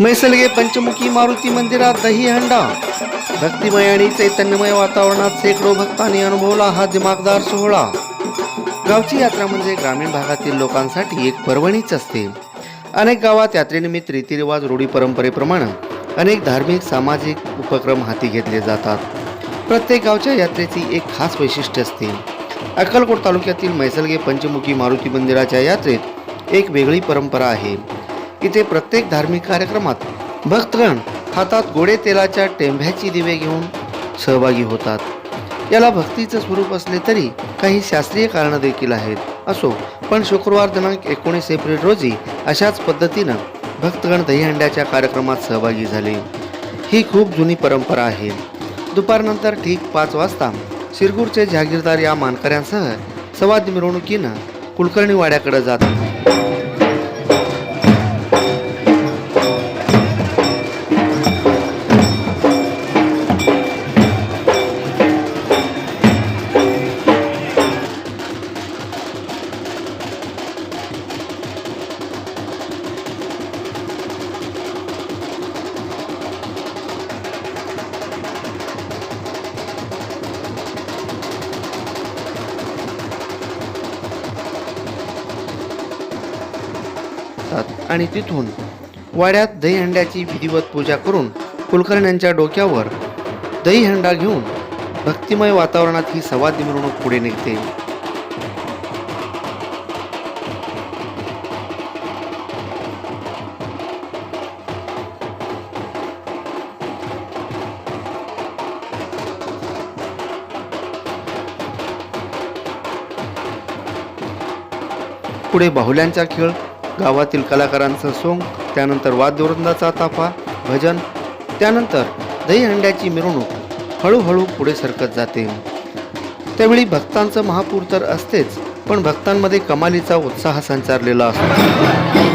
मैसलगे पंचमुखी मारुती मंदिरात दहीहंडा भक्तिमय आणि चैतन्यमय वातावरणात शेकडो भक्तांनी अनुभवला हा दिमागदार सोहळा. गावची यात्रा म्हणजे ग्रामीण भागातील लोकांसाठी एक पर्वणीच असते. अनेक गावात यात्रेनिमित्त रीतिरिवाज रूढी परंपरेप्रमाणे अनेक धार्मिक सामाजिक उपक्रम हाती घेतले जातात. प्रत्येक गावच्या यात्रेची एक खास वैशिष्ट्य असते. अक्कलकोट तालुक्यातील मैसलगे पंचमुखी मारुती मंदिराच्या यात्रेत एक वेगळी परंपरा आहे. इथे प्रत्येक धार्मिक कार्यक्रमात भक्तगण हातात गोडे तेलाच्या टेंभ्याची दिवे घेऊन सहभागी होतात. याला भक्तीचं स्वरूप असले तरी काही शास्त्रीय कारणं देखील आहेत. असो पण शुक्रवार दिनांक एकोणीस एप्रिल रोजी अशाच पद्धतीनं भक्तगण दहीहंड्याच्या कार्यक्रमात सहभागी झाले. ही खूप जुनी परंपरा आहे. दुपारनंतर ठीक पाच वाजता शिरगूरचे जहागीरदार या मानकऱ्यांसह संवाद मिरवणुकीनं कुलकर्णीवाड्याकडे जातात. आणि तिथून वाड्यात दहीहंड्याची विधिवत पूजा करून कुलकर्ण्यांच्या डोक्यावर दहीहंडा घेऊन भक्तिमय वातावरणात ही सवादी मिरवणूक पुढे निघते. पुढे बाहुल्यांचा खेळ गावातील कलाकारांचं सोंग त्यानंतर वाद्यवृंदाचा ताफा भजन त्यानंतर दहीहंड्याची मिरवणूक हळूहळू पुढे सरकत जाते. त्यावेळी भक्तांचं महापूर तर असतेच पण भक्तांमध्ये कमालीचा उत्साह संचारलेला असतो.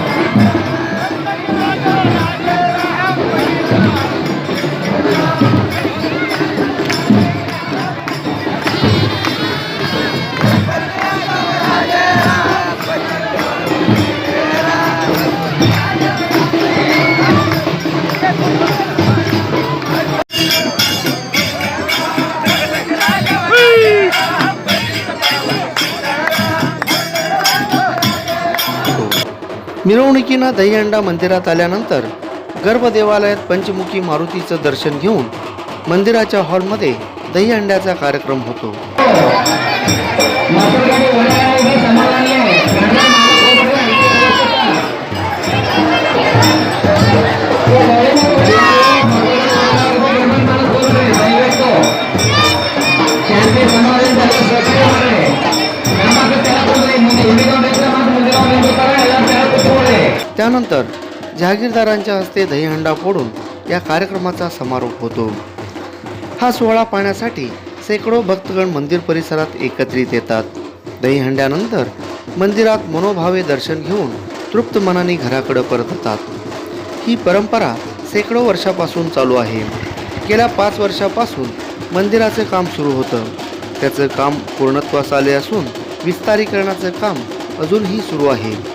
मिरवणुकीनं दहीहंडा मंदिरात आल्यानंतर गर्भदेवालयात पंचमुखी मारुतीचं दर्शन घेऊन मंदिराच्या हॉलमध्ये दहीहंड्याचा कार्यक्रम होतो. त्यानंतर जहागीरदारांच्या हस्ते दहीहंडा फोडून या कार्यक्रमाचा समारोप होतो. हा सोहळा पाहण्यासाठी शेकडो भक्तगण मंदिर परिसरात एकत्रित येतात. दहीहंड्यानंतर मंदिरात मनोभावे दर्शन घेऊन तृप्त मनाने घराकडे परततात. ही परंपरा शेकडो वर्षापासून चालू आहे. गेल्या पाच वर्षापासून मंदिराचं काम सुरू होतं. त्याचं काम पूर्णत्वास आले असून विस्तारीकरणाचं काम अजूनही सुरू आहे.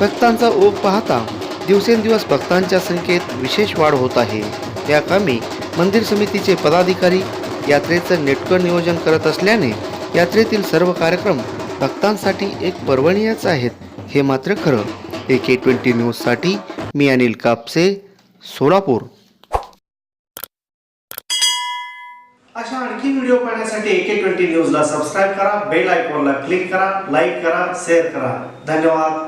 भक्तांचा ओघ पाहता दिवसेंदिवस भक्तांच्या संख्येत विशेष वाढ होत आहे. या कामी मंदिर समितीचे पदाधिकारी यात्रेचं नेटकं नियोजन करत असल्याने यात्रेतील सर्व कार्यक्रम भक्तांसाठी एक पर्वणीयच आहेत हे मात्र खरं. ए के ट्वेंटी न्यूजसाठी मी अनिल कापसे सोलापूर. अशा आणखी व्हिडिओ पाहण्यासाठी एके ट्वेंटी न्यूजला सबस्क्राईब करा बेल आयकॉनला क्लिक करा लाईक करा शेअर करा. धन्यवाद.